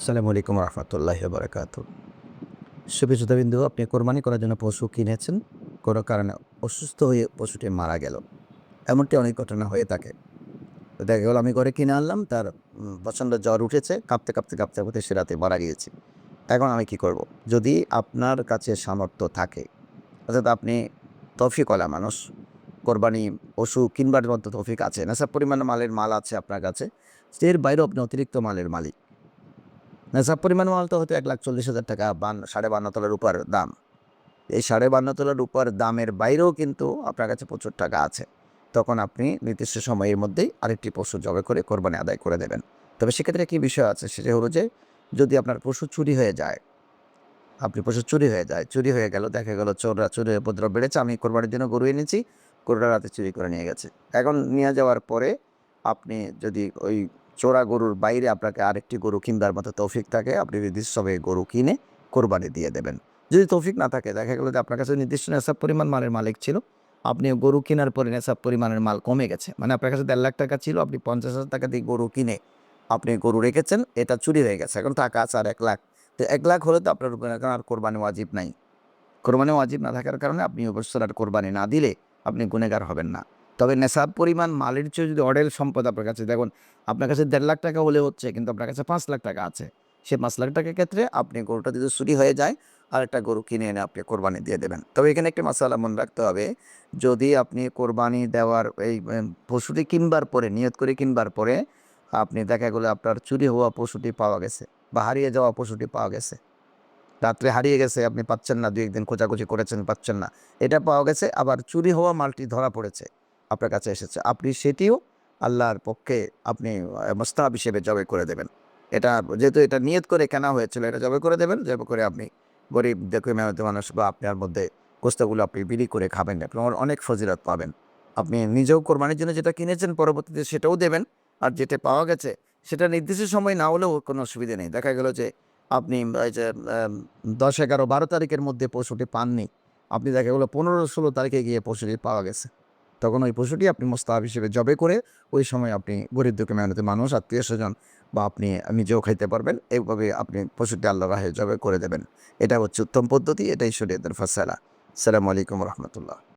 আসসালামু আলাইকুম রহমতুল্লাহ বরকাত শুভেচ্ছাবিন্দু আপনি কোরবানি করার জন্য পশু কিনেছেন? কোনো কারণে অসুস্থ হয়ে পশুটি মারা গেল? এমনটি অনেক ঘটনা হয়ে থাকে। দেখা গেল, আমি ঘরে কিনে আনলাম, তার প্রচণ্ড জ্বর উঠেছে, কাঁপতে কাঁপতে কাঁপতে কাঁপতে সে রাতে মারা গিয়েছে। এখন আমি কি করব। যদি আপনার কাছে সামর্থ্য থাকে, অর্থাৎ আপনি তফিকলা মানুষ, কোরবানি পশু কিনবার মতো তফিক আছে নেশাব পরিমাণ মালের মাল আছে আপনার কাছে, এর বাইরেও আপনি অতিরিক্ত মালের মালিক। নেশাব পরিমাণ মাল তো হয়তো এক লাখ চল্লিশ হাজার টাকা বান সাড়ে বান্ন তলার উপর দাম। এই সাড়ে বান্ন তলার উপর দামের বাইরেও কিন্তু আপনার কাছে প্রচুর টাকা আছে। তখন আপনি নির্দিষ্ট সময়ের মধ্যেই আরেকটি পশু জবে করে কোরবানি আদায় করে দেবেন। তবে সেক্ষেত্রে কী বিষয় আছে? সেটা হলো যে, যদি আপনার পশু চুরি হয়ে যায়, আপনি পশু চুরি হয়ে যায়, চুরি হয়ে গেল, দেখা গেল চোররা চুরি উপদ্রব বেড়েছে, আমি কোরবানির জন্য গরু এনেছি গরুটা রাতে চুরি করে নিয়ে গেছে। এখন নিয়ে যাওয়ার পরে আপনি যদি ওই চোরা গরুর বাইরে আপনাকে আরেকটি গরু কিনবার মতো তৌফিক থাকে। আপনি নির্দিষ্ট সময়ে গরু কিনে কোরবানি দিয়ে দেবেন। যদি তৌফিক না থাকে, দেখা গেলো যে আপনার কাছে নির্দিষ্ট নেশাব পরিমাণ মালের মালিক ছিল। আপনি গরু কেনার পরে নেশাব পরিমাণের মাল কমে গেছে। মানে আপনার কাছে দেড় লাখ টাকা ছিল, আপনি পঞ্চাশ হাজার টাকা দিয়ে গরু কিনে আপনি গরু রেখেছেন, এটা চুরি হয়ে গেছে। এখন টাকা আছে আর এক লাখ। তো এক লাখ হলে তো আপনার উপরে আর কোরবানি ওয়াজিব নাই। কোরবানি ওয়াজিব না থাকার কারণে আপনি অবশ্যই আর কোরবানি না দিলে আপনি গুনেগার হবেন না। তবে নেশাব পরিমাণ মালের চেয়ে যদি অডেল সম্পদ আপনার কাছে, দেখুন, আপনার কাছে দেড় লাখ টাকা হলে হচ্ছে, কিন্তু আপনার কাছে পাঁচ লাখ টাকা আছে। সে পাঁচ লাখ টাকার ক্ষেত্রে আপনি গরুটা যদি চুরি হয়ে যায়, আর একটা গরু কিনে এনে আপনি কোরবানি দিয়ে দেবেন। তবে এখানে একটি মশালা মনে রাখতে হবে, যদি আপনি কোরবানি দেওয়ার এই পশুটি কিনবার পরে, নিয়ত করে কিনবার পরে, আপনি দেখা গেলো আপনার চুরি হওয়া পশুটি পাওয়া গেছে, বা হারিয়ে যাওয়া পশুটি পাওয়া গেছে। রাত্রে হারিয়ে গেছে, আপনি পাচ্ছেন না, দুই একদিন খোঁজাখুঁজি করেছেন, পাচ্ছেন না। এটা পাওয়া গেছে, আবার চুরি হওয়া মালটি ধরা পড়েছে। আপনার কাছে এসেছে। আপনি সেটিও আল্লাহর পক্ষে আপনি মোস্তাহাব হিসেবে জবে করে দেবেন। এটা যেহেতু এটা নিয়ত করে কেনা হয়েছিল, এটা জবে করে দেবেন। জবে করে আপনি গরিব দেখে মেহনতি মানুষ বা আপনার মধ্যে গোস্তাগুলো আপনি বিলি করে খাবেন আপনি অনেক ফজিলত পাবেন। আপনি নিজেও কোরবানির জন্য যেটা কিনেছেন পরবর্তীতে সেটাও দেবেন। আর যেটা পাওয়া গেছে সেটা নির্দিষ্ট সময় না হলেও কোনো অসুবিধা নেই। দেখা গেল যে আপনি, এই যে দশ এগারো বারো তারিখের মধ্যে পশুটি পাননি। আপনি দেখা গেলো পনেরো ষোলো তারিখে গিয়ে পশুটি পাওয়া গেছে। তখন ওই পশুটি আপনি মোস্তাহাব হিসেবে জবে করে ওই সময় আপনি গরিব দুঃখে মেহনতি মানুষ, আত্মীয় স্বজন বা আপনি নিজেও খাইতে পারবেন। এইভাবে আপনি পশুটি আল্লাহ রাহে জবে করে দেবেন। এটা হচ্ছে উত্তম পদ্ধতি, এটাই শরীয়তের ফসলা। সালামু আলাইকুম রহমতুল্লাহ।